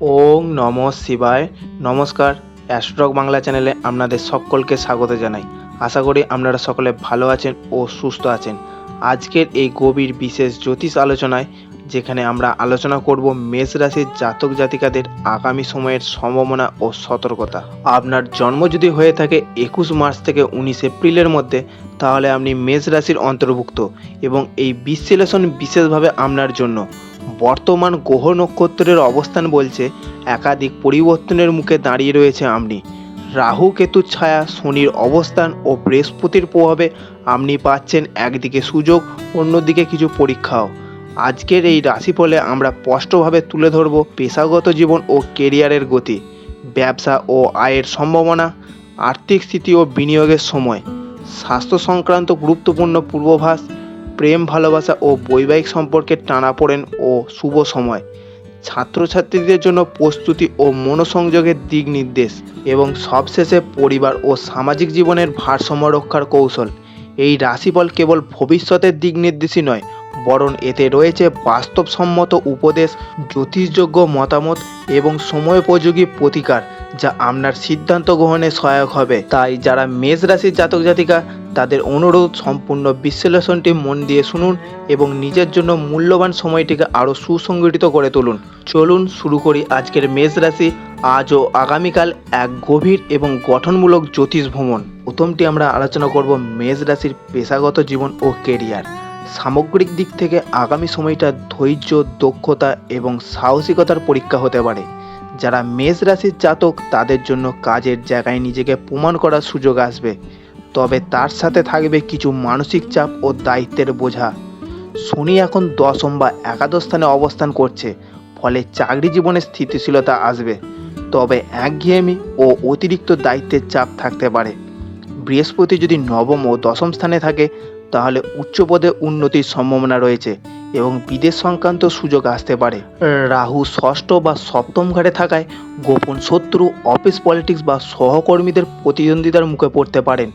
ওং নম শিবায়। নমস্কার অ্যাস্ট্রক বাংলা চ্যানেলে আপনাদের সকলকে স্বাগত জানাই। আশা করি আপনারা সকলে ভালো আছেন ও সুস্থ আছেন। আজকের এই গভীর বিশেষ জ্যোতিষ আলোচনায়, যেখানে আমরা আলোচনা করব মেষ রাশির জাতক জাতিকাদের আগামী সময়ের সম্ভাবনা ও সতর্কতা। আপনার জন্ম যদি হয়ে থাকে একুশ মার্চ থেকে উনিশ এপ্রিলের মধ্যে, তাহলে আপনি মেষ রাশির অন্তর্ভুক্ত এবং এই বিশ্লেষণ বিশেষভাবে আপনার জন্য। বর্তমান গ্রহ নক্ষত্রের অবস্থান বলছে, একাধিক পরিবর্তনের মুখে দাঁড়িয়ে রয়েছে আপনি রাহু কেতুর ছায়া, শনির অবস্থান ও বৃহস্পতির প্রভাবে আপনি পাচ্ছেন একদিকে সুযোগ, অন্যদিকে কিছু পরীক্ষাও। আজকের এই রাশিফলে আমরা স্পষ্টভাবে তুলে ধরব পেশাগত জীবন ও কেরিয়ারের গতি, ব্যবসা ও আয়ের সম্ভাবনা, আর্থিক স্থিতি ও বিনিয়োগের সময়, স্বাস্থ্য সংক্রান্ত গুরুত্বপূর্ণ পূর্বাভাস প্রেম, ভালোবাসা ও বৈবাহিক সম্পর্কে টানাপোড়েন ও শুভ সময়। ছাত্রছাত্রীদের জন্য প্রস্তুতি ও মনোসংযোগের দিক নির্দেশ এবং সবশেষে পরিবার ও সামাজিক জীবনের ভারসাম্য রক্ষার কৌশল। এই রাশিফল কেবল ভবিষ্যতের দিক নির্দেশই নয় বরং এতে রয়েছে বাস্তবসম্মত উপদেশ, জ্যোতিষযোগ্য মতামত এবং সময়োপযোগী প্রতিকার, যা আপনার সিদ্ধান্ত গ্রহণে সহায়ক হবে। তাই যারা মেষ রাশির জাতক জাতিকা, তাদের অনুরোধ সম্পূর্ণ বিশ্লেষণটি মন দিয়ে শুনুন এবং নিজের জন্য মূল্যবান সময়টিকে আরও সুসংগঠিত করে তুলুন। চলুন শুরু করি আজকের মেষ রাশি। আজ ও আগামীকাল এক গভীর এবং গঠনমূলক জ্যোতিষ ভ্রমণ। প্রথমটি আমরা আলোচনা করব মেষ রাশির পেশাগত জীবন ও কেরিয়ার সামগ্রিক দিক থেকে আগামী সময়টা ধৈর্য, দক্ষতা এবং সাহসিকতার পরীক্ষা হতে পারে। যারা মেষ রাশির জাতক, তাদের জন্য কাজের জায়গায় নিজেকে প্রমাণ করার সুযোগ আসবে। তবে তার সাথে থাকবে কিছু মানসিক চাপ ও দায়িত্বের বোঝা। শনি এখন দশম বা একাদশ স্থানে অবস্থান করছে, ফলে চাকরি জীবনে স্থিতিশীলতা আসবে। তবে একঘেয়েমি ও অতিরিক্ত দায়িত্বের চাপ থাকতে পারে। বৃহস্পতি যদি নবম ও দশম স্থানে থাকে তাহলে উচ্চ পদে উন্নতির সম্ভাবনা রয়েছে এবং বিদেশ সংক্রান্ত সুযোগ আসতে পারে। রাহু ষষ্ঠ বা সপ্তম ঘরে থাকায় গোপন শত্রু, অফিস পলিটিক্স বা সহকর্মীদের প্রতিদ্বন্দ্বিতার মুখে পড়তে পারেন।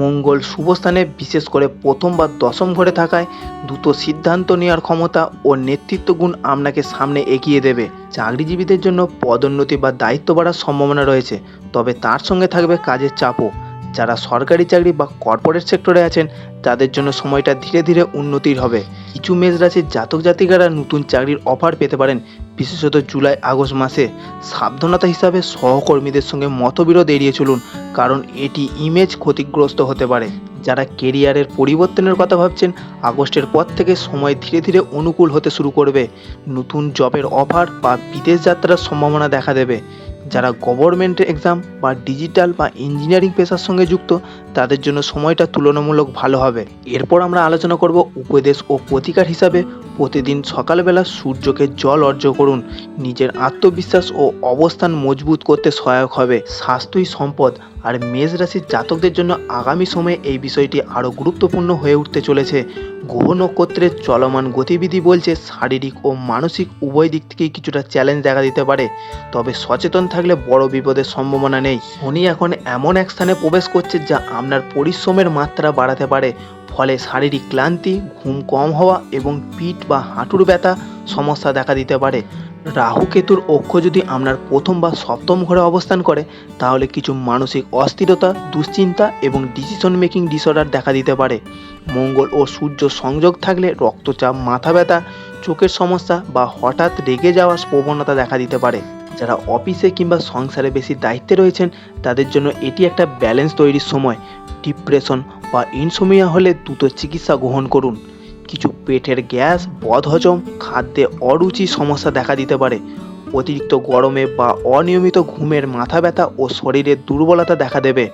মঙ্গল শুভস্থানে বিশেষ করে প্রথম বা দশম ঘরে থাকায় দ্রুত সিদ্ধান্ত নেওয়ার ক্ষমতা ও নেতৃত্ব গুণ আপনাকে সামনে এগিয়ে দেবে। চাকরিজীবীদের জন্য পদোন্নতি বা দায়িত্ব বাড়ার সম্ভাবনা রয়েছে, তবে তার সঙ্গে থাকবে কাজের চাপও। যারা সরকারি চাকরি বা কর্পোরেট সেক্টরে আছেন, তাদের জন্য সময়টা ধীরে ধীরে উন্নতির হবে। কিছু মেষ রাশির জাতক জাতিকারা নতুন চাকরির অফার পেতে পারেন, বিশেষত জুলাই, আগস্ট মাসে। সাবধানতা হিসাবে সহকর্মীদের সঙ্গে মতবিরোধ এড়িয়ে চলুন, কারণ এটি ইমেজ ক্ষতিগ্রস্ত হতে পারে। যারা কেরিয়ারের পরিবর্তনের কথা ভাবছেন, আগস্টের পর থেকে সময় ধীরে ধীরে অনুকূল হতে শুরু করবে। নতুন জবের অফার বা বিদেশ যাত্রার সম্ভাবনা দেখা দেবে। যারা গভর্নমেন্ট এক্সাম বা ডিজিটাল বা ইঞ্জিনিয়ারিং পেশার সঙ্গে যুক্ত, তাদের জন্য সময়টা তুলনামূলক ভালো হবে। এরপর আমরা আলোচনা করব উপদেশ ও প্রতিকার হিসাবে প্রতিদিন সকালবেলা সূর্যকে জল অর্জ করুন। নিজের আত্মবিশ্বাস ও অবস্থান মজবুত করতে সহায়ক হবে। স্বাস্থ্যই সম্পদ আর মেষ রাশির জাতকদের জন্য আগামী সময়ে এই বিষয়টি আরও গুরুত্বপূর্ণ হয়ে উঠতে চলেছে। গ্রহ নক্ষত্রের চলমান গতিবিধি বলছে শারীরিক ও মানসিক উভয় দিক থেকেই কিছুটা চ্যালেঞ্জ দেখা দিতে পারে। তবে সচেতন থাকলে বড় বিপদের সম্ভাবনা নেই। শনি এখন এমন এক স্থানে প্রবেশ করছে যা আপনার পরিশ্রমের মাত্রা বাড়াতে পারে। ফলে শারীরিক ক্লান্তি, ঘুম কম হওয়া এবং পিঠ বা হাঁটুর ব্যথা সমস্যা দেখা দিতে পারে। রাহু কেতুর অক্ষ যদি আপনার প্রথম বা সপ্তম ঘরে অবস্থান করে, তাহলে কিছু মানসিক অস্থিরতা, দুশ্চিন্তা এবং ডিসিশন মেকিং ডিসঅর্ডার দেখা দিতে পারে। মঙ্গল ও সূর্য সংযোগ থাকলে রক্তচাপ, মাথা ব্যথা, চোখের সমস্যা বা হঠাৎ রেগে যাওয়ার প্রবণতা দেখা দিতে পারে। যারা অফিসে কিংবা সংসারে বেশি দায়িত্বে রয়েছেন, তাদের জন্য এটি একটা ব্যালেন্স তৈরির সময়। ডিপ্রেশন বা ইনসোমিয়া হলে দ্রুত চিকিৎসা গ্রহণ করুন। কিছু পেটের গ্যাস, বদহজম, খাদ্যে অরুচি সমস্যা দেখা দিতে পারে। অতিরিক্ত গরমে বা অনিয়মিত ঘুমের মাথা ব্যথা ও শরীরের দুর্বলতা দেখা দেবে।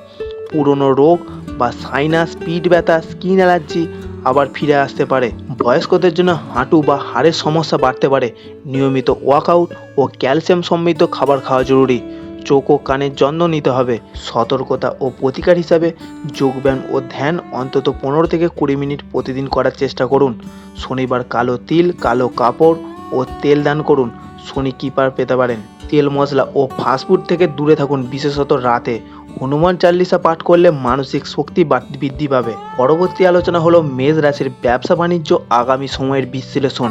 পুরনো রোগ বা সাইনাস পিঠ ব্যথা স্কিন অ্যালার্জি আবার ফিরে আসতে পারে। বয়স্কদের জন্য হাঁটু বা হাড়ের সমস্যা বাড়তে পারে। নিয়মিত ওয়ার্কআউট ও ক্যালসিয়াম সমৃদ্ধ খাবার খাওয়া জরুরি। চোখ ও কানের যত্ন নিতে হবে। সতর্কতা ও প্রতিকার হিসাবে যোগব্যায়াম ও ধ্যান অন্তত পনেরো থেকে কুড়ি মিনিট প্রতিদিন করার চেষ্টা করুন। শনিবার কালো তিল, কালো কাপড় ও তেল দান করুন। শনি কিপার পেতে পারেন? তেল মশলা ও ফাস্টফুড থেকে দূরে থাকুন বিশেষত রাতে। হনুমান চাল্লিশা পাঠ করলে মানসিক শক্তি বৃদ্ধি পাবে। পরবর্তী আলোচনা হলো মেষ রাশির ব্যবসা বাণিজ্য আগামী সময়ের বিশ্লেষণ।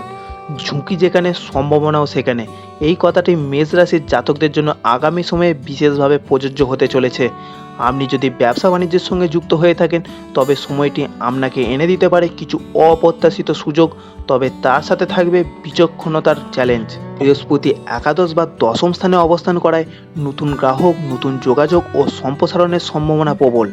ঝুঁকি যেখানে, সম্ভাবনাও সেখানে। এই কথাটি মেষ রাশির জাতকদের জন্য আগামী সময়ে বিশেষভাবে প্রযোজ্য হতে চলেছে। আপনি যদি ব্যবসা বাণিজ্যের সঙ্গে যুক্ত হয়ে থাকেন, তবে সময়টি আপনাকে এনে দিতে পারে কিছু অপ্রত্যাশিত সুযোগ। তবে তার সাথে থাকবে বিচক্ষণতার চ্যালেঞ্জ বৃহস্পতি একাদশ বা দশম স্থানে অবস্থান করায় নতুন গ্রাহক, নতুন যোগাযোগ ও সম্প্রসারণের সম্ভাবনা প্রবল।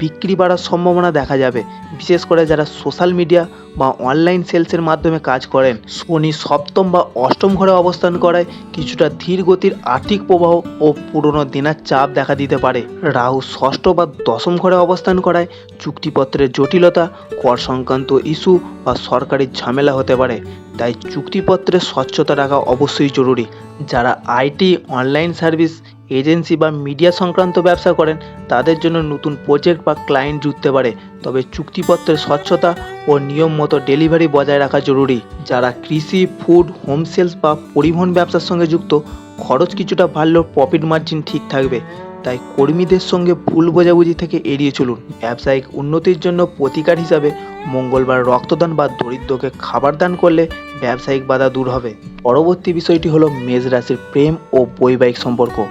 বিক্রি বাড়ার সম্ভাবনা দেখা যাবে, বিশেষ করে যারা সোশ্যাল মিডিয়া বা অনলাইন সেলসের মাধ্যমে কাজ করেন। শনি সপ্তম বা অষ্টম ঘরে অবস্থান করায় কিছুটা ধীর গতির আর্থিক প্রবাহ ও পুরনো দিনার চাপ দেখা দিতে পারে। রাহু ষষ্ঠ বা দশম ঘরে অবস্থান করায় চুক্তিপত্রের জটিলতা, কর সংক্রান্ত ইস্যু বা সরকারি ঝামেলা হতে পারে। তাই চুক্তিপত্রে স্বচ্ছতা রাখা অবশ্যই জরুরি। যারা আইটি, অনলাইন সার্ভিস এজেন্সি বা মিডিয়া সংক্রান্ত ব্যবসা করেন, তাদের জন্য নতুন প্রজেক্ট বা ক্লায়েন্ট জুটতে পারে। তবে চুক্তিপত্রের স্বচ্ছতা ও নিয়ম মতো ডেলিভারি বজায় রাখা জরুরি। যারা কৃষি ফুড হোম সেলস বা পরিবহন ব্যবসার সঙ্গে যুক্ত, খরচ কিছুটা বাড়লেও প্রফিট মার্জিন ঠিক থাকবে। তাই কর্মীদের সঙ্গে ভুল বোঝাবুঝি থেকে এড়িয়ে চলুন। ব্যবসায়িক উন্নতির জন্য প্রতিকার হিসাবে মঙ্গলবার রক্তদান বা দরিদ্রকে খাবার দান করলে ব্যবসায়িক বাধা দূর হবে। পরবর্তী বিষয়টি হলো মেষ রাশির প্রেম ও বৈবাহিক সম্পর্ক।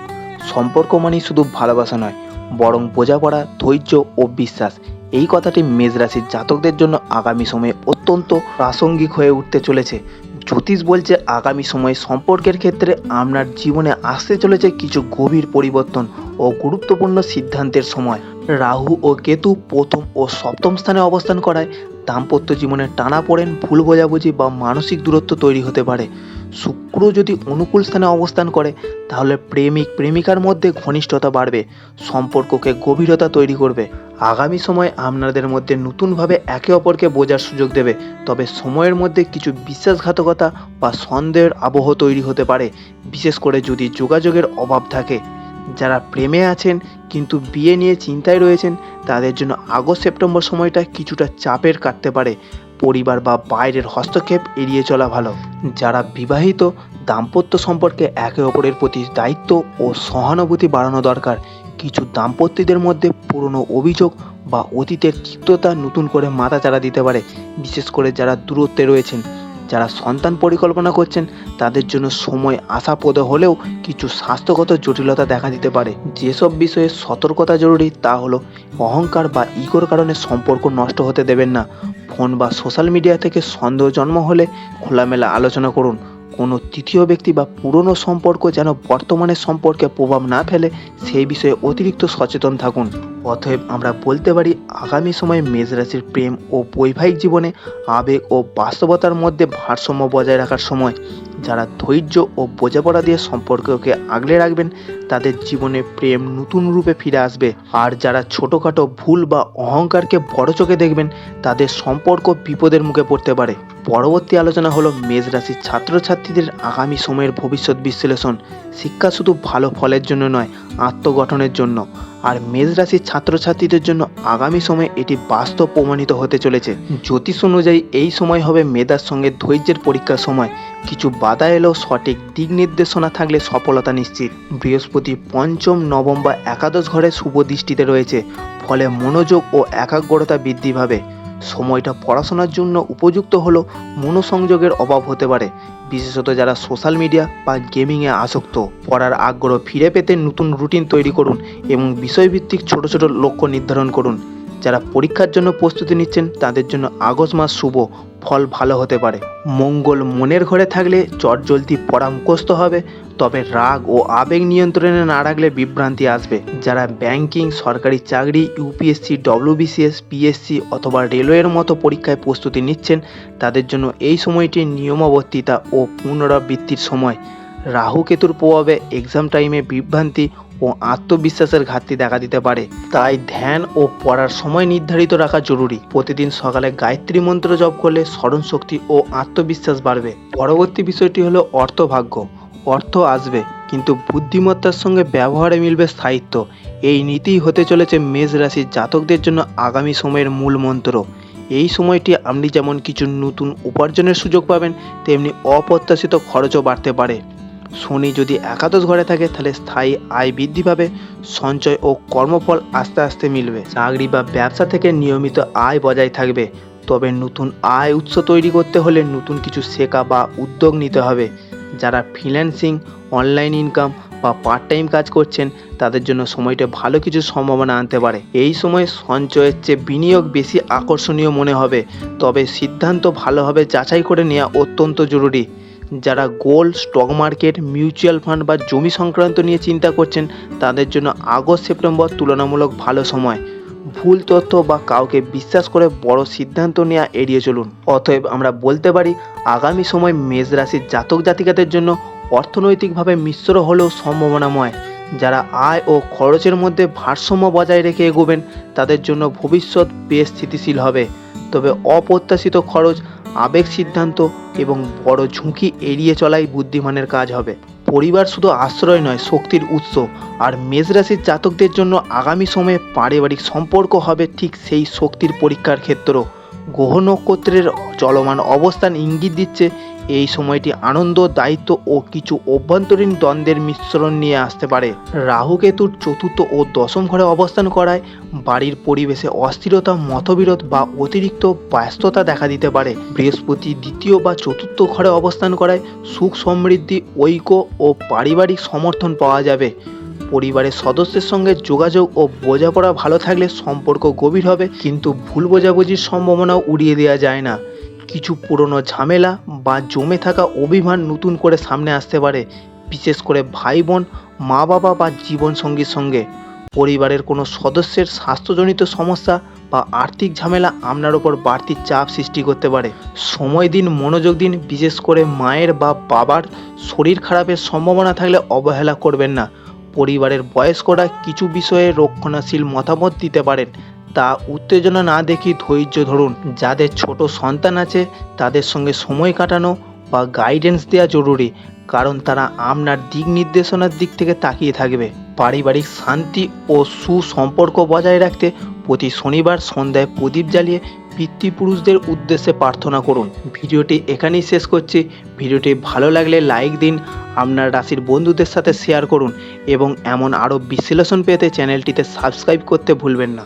সম্পর্ক মানেই শুধু ভালোবাসা নয়, বরং বোঝাপড়া, ধৈর্য ও বিশ্বাস। এই কথাটি মেজরাশির জাতকদের জন্য আগামী সময়ে অত্যন্ত প্রাসঙ্গিক হয়ে উঠতে চলেছে। জ্যোতিষ বলছে আগামী সময়ে সম্পর্কের ক্ষেত্রে আপনার জীবনে আসতে চলেছে কিছু গভীর পরিবর্তন ও গুরুত্বপূর্ণ সিদ্ধান্তের সময়। রাহু ও কেতু প্রথম ও সপ্তম স্থানে অবস্থান করায়। দাম্পত্য জীবনে টানা পড়েন ভুল বোঝাবুঝি বা মানসিক দূরত্ব তৈরি হতে পারে। শুক্র যদি অনুকূল স্থানে অবস্থান করে, তাহলে প্রেমিক প্রেমিকার মধ্যে ঘনিষ্ঠতা বাড়বে, সম্পর্ককে গভীরতা তৈরি করবে। আগামী সময় আপনাদের মধ্যে নতুনভাবে একে অপরকে বোঝার সুযোগ দেবে, তবে সময়ের মধ্যে কিছু বিশ্বাসঘাতকতা বা সন্দেহের আবহ তৈরি হতে পারে। বিশেষ করে যদি যোগাযোগের অভাব থাকে। যারা প্রেমে আছেন কিন্তু বিয়ে নিয়ে চিন্তায় রয়েছেন, তাদের জন্য আগস্ট সেপ্টেম্বর সময়টা কিছুটা চাপের কাটতে পারে। পরিবার বা বাইরের হস্তক্ষেপ এড়িয়ে চলা ভালো। যারা বিবাহিত, দাম্পত্য সম্পর্কে একে অপরের প্রতি দায়িত্ব ও সহানুভূতি বাড়ানো দরকার। কিছু দাম্পত্যদের মধ্যে পুরনো অভিযোগ বা অতীতের তিক্ততা নতুন করে মাথাচাড়া দিতে পারে, বিশেষ করে যারা দূরত্বে রয়েছেন। যারা সন্তান পরিকল্পনা করছেন, তাদের জন্য সময় আশাপ্রদ হলেও কিছু স্বাস্থ্যগত জটিলতা দেখা দিতে পারে। যেসব বিষয়ে সতর্কতা জরুরি তা হলো, অহংকার বা ইকোর কারণে সম্পর্ক নষ্ট হতে দেবেন না। ফোন বা সোশ্যাল মিডিয়া থেকে সন্দেহ জন্ম হলে খোলামেলা আলোচনা করুন। কোনো তৃতীয় ব্যক্তি বা পুরনো সম্পর্ক যেন বর্তমানের সম্পর্কে প্রভাব না ফেলে, সেই বিষয়ে অতিরিক্ত সচেতন থাকুন। অতএব আমরা বলতে পারি, আগামী সময়ে মেষ রাশির প্রেম ও বৈবাহিক জীবনে আবেগ ও বাস্তবতার মধ্যে ভারসাম্য বজায় রাখার সময় যারা ধৈর্য ও বোঝাপড়া দিয়ে সম্পর্ককে আগলে রাখবেন, তাদের জীবনে প্রেম নতুন রূপে ফিরে আসবে। আর যারা ছোটোখাটো ভুল বা অহংকারকে বড় চোখে দেখবেন, তাদের সম্পর্ক বিপদের মুখে পড়তে পারে। পরবর্তী আলোচনা হলো মেষ রাশির ছাত্রছাত্রীদের আগামী সময়ের ভবিষ্যৎ বিশ্লেষণ। শিক্ষা শুধু ভালো ফলের জন্য নয়, আত্মগঠনের জন্য। আর মেষ রাশির ছাত্রছাত্রীদের জন্য আগামী সময়ে এটি বাস্তব প্রমাণিত হতে চলেছে। জ্যোতিষ অনুযায়ী এই সময় হবে মেধার সঙ্গে ধৈর্যের পরীক্ষার সময়। কিছু বাধা এলেও সঠিক দিক নির্দেশনা থাকলে সফলতা নিশ্চিত। বৃহস্পতি পঞ্চম নবম বা একাদশ ঘরে শুভ দৃষ্টিতে রয়েছে, ফলে মনোযোগ ও একাগ্রতা বৃদ্ধি পাবে। সময়টা পড়াশোনার জন্য উপযুক্ত হলেও মনোসংযোগের অভাব হতে পারে, বিশেষত যারা সোশ্যাল মিডিয়া বা গেমিংয়ে আসক্ত। পড়ার আগ্রহ ফিরে পেতে নতুন রুটিন তৈরি করুন এবং বিষয়ভিত্তিক ছোট ছোট লক্ষ্য নির্ধারণ করুন। যারা পরীক্ষার জন্য প্রস্তুতি নিচ্ছেন, তাদের জন্য আগস্ট মাস শুভ, ফল ভালো হতে পারে। মঙ্গল মনের ঘরে থাকলে চটজলদি পড়া মুখস্থ হবে, তবে রাগ ও আবেগ নিয়ন্ত্রণে না রাখলে বিভ্রান্তি আসবে। যারা ব্যাংকিং, সরকারি চাকরি ইউপিএসসি ডব্লিউবিসিএস পিএসসি অথবা রেলওয়ের মতো পরীক্ষায় প্রস্তুতি নিচ্ছেন, তাদের জন্য এই সময়টি নিয়মাবর্তিতা ও পুনরাবৃত্তির সময় রাহু কেতুর প্রভাবে এক্সাম টাইমে বিভ্রান্তি ও আত্মবিশ্বাসের ঘাটতি দেখা দিতে পারে। তাই ধ্যান ও পড়ার সময় নির্ধারিত রাখা জরুরি। প্রতিদিন সকালে গায়ত্রী মন্ত্র জপ করলে স্মরণশক্তি ও আত্মবিশ্বাস বাড়বে। পরবর্তী বিষয়টি হলো অর্থভাগ্য। অর্থ আসবে, কিন্তু বুদ্ধিমত্তার সঙ্গে ব্যবহারে মিলবে স্থায়িত্ব। এই নীতিই হতে চলেছে মেষ রাশির জাতকদের জন্য আগামী সময়ের মূল মন্ত্র। এই সময়টি আপনি যেমন কিছু নতুন উপার্জনের সুযোগ পাবেন, তেমনি অপ্রত্যাশিত খরচও বাড়তে পারে। শনি যদি একাদশ ঘরে থাকে, তাহলে স্থায়ী আয় বৃদ্ধি পাবে, সঞ্চয় ও কর্মফল আস্তে আস্তে মিলবে। চাকরি বা ব্যবসা থেকে নিয়মিত আয় বজায় থাকবে। তবে নতুন আয় উৎস তৈরি করতে হলে নতুন কিছু শেখা বা উদ্যোগ নিতে হবে। যারা ফ্রিল্যান্সিং, অনলাইন ইনকাম বা পার্ট টাইম কাজ করছেন, তাদের জন্য সময়টা ভালো কিছু সম্ভাবনা আনতে পারে। এই সময় সঞ্চয়ের চেয়ে বিনিয়োগ বেশি আকর্ষণীয় মনে হবে। তবে সিদ্ধান্ত ভালোভাবে যাচাই করে নেওয়া অত্যন্ত জরুরি। যারা gold stock market, mutual fund বা জমি সংক্রান্ত নিয়ে চিন্তা করছেন, তাদের জন্য আগস্ট, সেপ্টেম্বর তুলনামূলক ভালো সময়। ভুল তথ্য বা কাউকে বিশ্বাস করে বড় সিদ্ধান্ত নেওয়া এড়িয়ে চলুন। অতএব আমরা বলতে পারি, আগামী সময় মেষ রাশির জাতক জাতিকাদের জন্য অর্থনৈতিকভাবে মিশ্র হলেও সম্ভাবনাময়। যারা আয় ও খরচের মধ্যে ভারসাম্য বজায় রেখে এগোবেন, তাদের জন্য ভবিষ্যৎ বেশ স্থিতিশীল হবে। তবে অপ্রত্যাশিত খরচ আবেগ সিদ্ধান্ত এবং বড় ঝুঁকি এড়িয়ে চলাই বুদ্ধিমানের কাজ হবে। পরিবার শুধু আশ্রয় নয়, শক্তির উৎস। আর মেষ রাশির জাতকদের জন্য আগামী সময়ে পারিবারিক সম্পর্ক হবে ঠিক সেই শক্তির পরীক্ষার ক্ষেত্র। গ্রহ নক্ষত্রের চলমান অবস্থান ইঙ্গিত দিচ্ছে এই সময়টি আনন্দ, দায়িত্ব ও কিছু অভ্যন্তরীণ দ্বন্দ্বের মিশ্রণ নিয়ে আসতে পারে। রাহু কেতুর চতুর্থ ও দশম ঘরে অবস্থান করায় বাড়ির পরিবেশে অস্থিরতা, মতবিরোধ বা অতিরিক্ত ব্যস্ততা দেখা দিতে পারে। বৃহস্পতি দ্বিতীয় বা চতুর্থ ঘরে অবস্থান করায় সুখ সমৃদ্ধি, ঐক্য ও পারিবারিক সমর্থন পাওয়া যাবে। পরিবারের সদস্যের সঙ্গে যোগাযোগ ও বোঝাপড়া ভালো থাকলে সম্পর্ক গভীর হবে, কিন্তু ভুল বোঝাবুঝির সম্ভাবনাও উড়িয়ে দেওয়া যায় না। কিছু পুরনো ঝামেলা বা জমে থাকা অভিমান নতুন করে সামনে আসতে পারে, বিশেষ করে ভাই বোন মা বাবা বা জীবনসঙ্গীর সঙ্গে। পরিবারের কোনো সদস্যের স্বাস্থ্যজনিত সমস্যা বা আর্থিক ঝামেলা আপনার ওপর বাড়তি চাপ সৃষ্টি করতে পারে। সময় দিন, মনোযোগ দিন, বিশেষ করে মায়ের বা বাবার শরীর খারাপের সম্ভাবনা থাকলে অবহেলা করবেন না। পরিবারের বয়স্করা কিছু বিষয়ে রক্ষণাশীল মতামত দিতে পারেন তা উত্তেজনা না দেখি ধৈর্য ধরুন। যাদের ছোট সন্তান আছে, তাদের সঙ্গে সময় কাটানো বা গাইডেন্স দেওয়া জরুরি, কারণ তারা আপনার দিক নির্দেশনার দিক থেকে তাকিয়ে থাকবে। পারিবারিক শান্তি ও সুসম্পর্ক বজায় রাখতে প্রতি শনিবার সন্ধ্যায় প্রদীপ জ্বালিয়ে পিতৃপুরুষদের উদ্দেশ্যে প্রার্থনা করুন। ভিডিওটি এখানেই শেষ করছি। ভিডিওটি ভালো লাগলে লাইক দিন, আপনার রাশির বন্ধুদের সাথে শেয়ার করুন এবং এমন আরও বিশ্লেষণ পেতে চ্যানেলটিতে সাবস্ক্রাইব করতে ভুলবেন না।